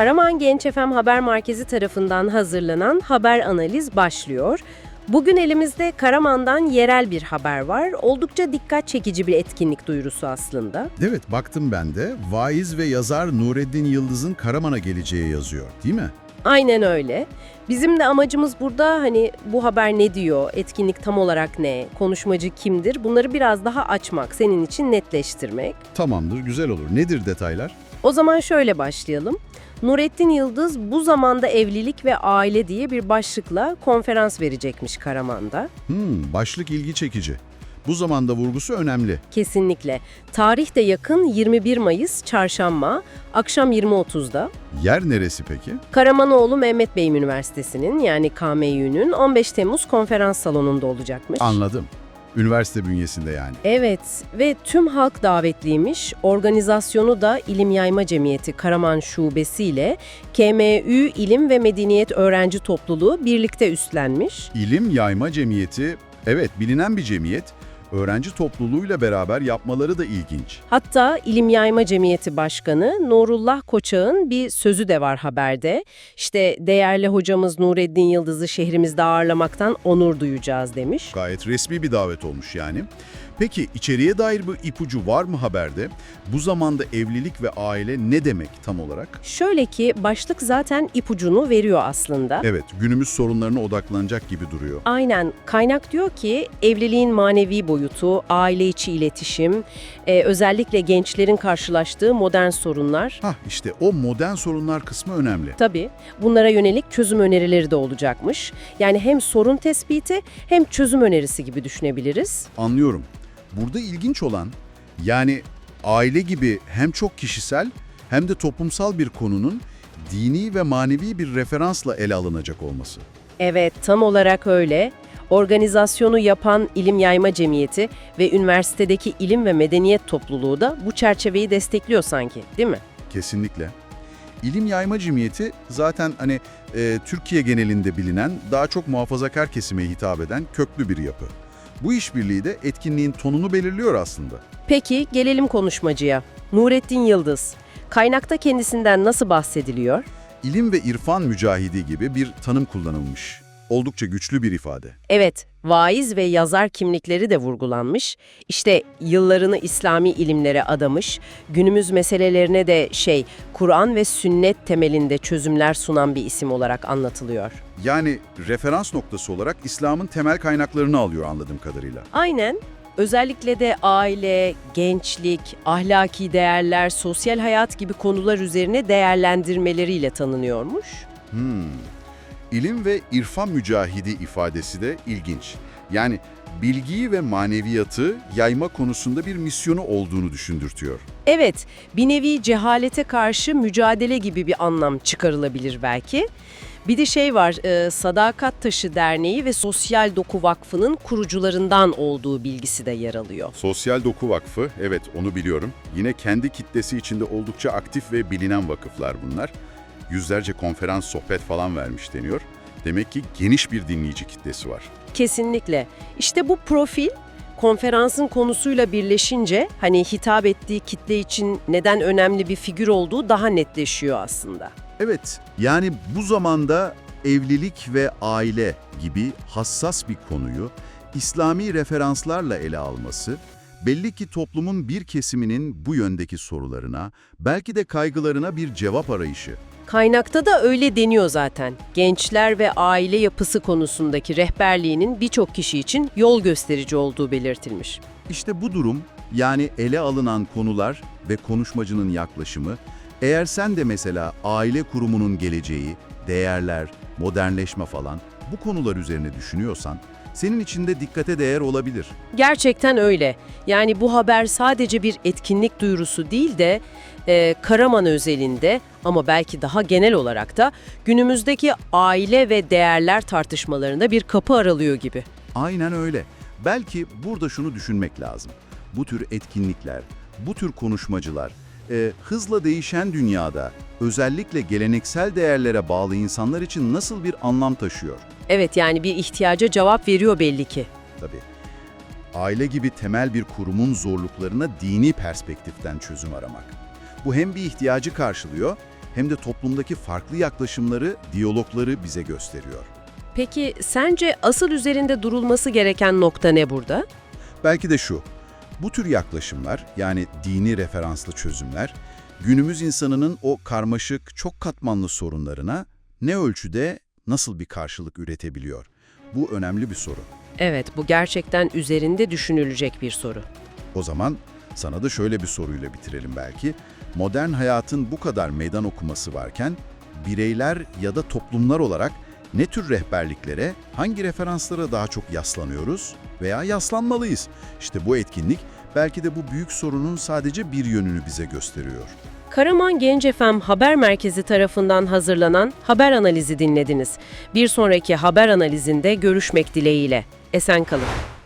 Karaman Genç FM Haber Merkezi tarafından hazırlanan haber analiz başlıyor. Bugün elimizde Karaman'dan yerel bir haber var. Oldukça dikkat çekici bir etkinlik duyurusu aslında. Evet baktım ben de. Vaiz ve yazar Nureddin Yıldız'ın Karaman'a geleceği yazıyor değil mi? Aynen öyle. Bizim de amacımız burada hani bu haber ne diyor, etkinlik tam olarak ne, konuşmacı kimdir bunları biraz daha açmak, senin için netleştirmek. Tamamdır güzel olur. Nedir detaylar? O zaman şöyle başlayalım. Nurettin Yıldız bu zamanda evlilik ve aile diye bir başlıkla konferans verecekmiş Karaman'da. Hmm, başlık ilgi çekici. Bu zamanda vurgusu önemli. Kesinlikle. Tarih de yakın 21 Mayıs Çarşamba akşam 20.30'da. Yer neresi peki? Karamanoğlu Mehmet Bey Üniversitesi'nin yani KMÜ'nün 15 Temmuz konferans salonunda olacakmış. Anladım. Üniversite bünyesinde yani. Evet ve tüm halk davetliymiş. Organizasyonu da İlim Yayma Cemiyeti Karaman Şubesi ile KMÜ İlim ve Medeniyet Öğrenci Topluluğu birlikte üstlenmiş. İlim Yayma Cemiyeti, evet bilinen bir cemiyet. Öğrenci topluluğuyla beraber yapmaları da ilginç. Hatta İlim Yayma Cemiyeti Başkanı Nurullah Koçak'ın bir sözü de var haberde. İşte değerli hocamız Nureddin Yıldız'ı şehrimizde ağırlamaktan onur duyacağız demiş. Gayet resmi bir davet olmuş yani. Peki içeriye dair bir ipucu var mı haberde? Bu zamanda evlilik ve aile ne demek tam olarak? Şöyle ki başlık zaten ipucunu veriyor aslında. Evet, günümüz sorunlarına odaklanacak gibi duruyor. Aynen. Kaynak diyor ki evliliğin manevi boyutu, aile içi iletişim, e, özellikle gençlerin karşılaştığı modern sorunlar. Hah işte o modern sorunlar kısmı önemli. Tabii bunlara yönelik çözüm önerileri de olacakmış. Yani hem sorun tespiti hem çözüm önerisi gibi düşünebiliriz. Anlıyorum. Burada ilginç olan yani aile gibi hem çok kişisel hem de toplumsal bir konunun dini ve manevi bir referansla ele alınacak olması. Evet, tam olarak öyle. Organizasyonu yapan İlim Yayma Cemiyeti ve üniversitedeki ilim ve medeniyet topluluğu da bu çerçeveyi destekliyor sanki, değil mi? Kesinlikle. İlim Yayma Cemiyeti zaten hani e, Türkiye genelinde bilinen daha çok muhafazakar kesime hitap eden köklü bir yapı. Bu işbirliği de etkinliğin tonunu belirliyor aslında. Peki gelelim konuşmacıya. Nurettin Yıldız. Kaynakta kendisinden nasıl bahsediliyor? İlim ve irfan mücahidi gibi bir tanım kullanılmış. Oldukça güçlü bir ifade. Evet, vaiz ve yazar kimlikleri de vurgulanmış. İşte yıllarını İslami ilimlere adamış, günümüz meselelerine de şey, Kur'an ve sünnet temelinde çözümler sunan bir isim olarak anlatılıyor. Yani referans noktası olarak İslam'ın temel kaynaklarını alıyor anladığım kadarıyla. Aynen. Özellikle de aile, gençlik, ahlaki değerler, sosyal hayat gibi konular üzerine değerlendirmeleriyle tanınıyormuş. Hmm. İlim ve irfan mücahidi ifadesi de ilginç. Yani bilgiyi ve maneviyatı yayma konusunda bir misyonu olduğunu düşündürtüyor. Evet, bir nevi cehalete karşı mücadele gibi bir anlam çıkarılabilir belki. Bir de şey var, e, Sadakat Taşı Derneği ve Sosyal Doku Vakfı'nın kurucularından olduğu bilgisi de yer alıyor. Sosyal Doku Vakfı, evet onu biliyorum. Yine kendi kitlesi içinde oldukça aktif ve bilinen vakıflar bunlar. Yüzlerce konferans, sohbet falan vermiş deniyor. Demek ki geniş bir dinleyici kitlesi var. Kesinlikle. İşte bu profil konferansın konusuyla birleşince hani hitap ettiği kitle için neden önemli bir figür olduğu daha netleşiyor aslında. Evet, yani bu zamanda evlilik ve aile gibi hassas bir konuyu İslami referanslarla ele alması, belli ki toplumun bir kesiminin bu yöndeki sorularına, belki de kaygılarına bir cevap arayışı. Kaynakta da öyle deniyor zaten. Gençler ve aile yapısı konusundaki rehberliğinin birçok kişi için yol gösterici olduğu belirtilmiş. İşte bu durum, yani ele alınan konular ve konuşmacının yaklaşımı, eğer sen de mesela aile kurumunun geleceği, değerler, modernleşme falan bu konular üzerine düşünüyorsan, senin için de dikkate değer olabilir. Gerçekten öyle. Yani bu haber sadece bir etkinlik duyurusu değil de e, Karaman özelinde ama belki daha genel olarak da günümüzdeki aile ve değerler tartışmalarında bir kapı aralıyor gibi. Aynen öyle. Belki burada şunu düşünmek lazım. Bu tür etkinlikler, bu tür konuşmacılar, e, hızla değişen dünyada özellikle geleneksel değerlere bağlı insanlar için nasıl bir anlam taşıyor? Evet yani bir ihtiyaca cevap veriyor belli ki. Tabii. Aile gibi temel bir kurumun zorluklarına dini perspektiften çözüm aramak. Bu hem bir ihtiyacı karşılıyor hem de toplumdaki farklı yaklaşımları, diyalogları bize gösteriyor. Peki sence asıl üzerinde durulması gereken nokta ne burada? Belki de şu, bu tür yaklaşımlar yani dini referanslı çözümler, günümüz insanının o karmaşık, çok katmanlı sorunlarına ne ölçüde, nasıl bir karşılık üretebiliyor? Bu önemli bir soru. Evet, bu gerçekten üzerinde düşünülecek bir soru. O zaman sana da şöyle bir soruyla bitirelim belki. Modern hayatın bu kadar meydan okuması varken, bireyler ya da toplumlar olarak ne tür rehberliklere, hangi referanslara daha çok yaslanıyoruz veya yaslanmalıyız? İşte bu etkinlik belki de bu büyük sorunun sadece bir yönünü bize gösteriyor. Karaman Genç FM Haber Merkezi tarafından hazırlanan haber analizi dinlediniz. Bir sonraki haber analizinde görüşmek dileğiyle. Esen kalın.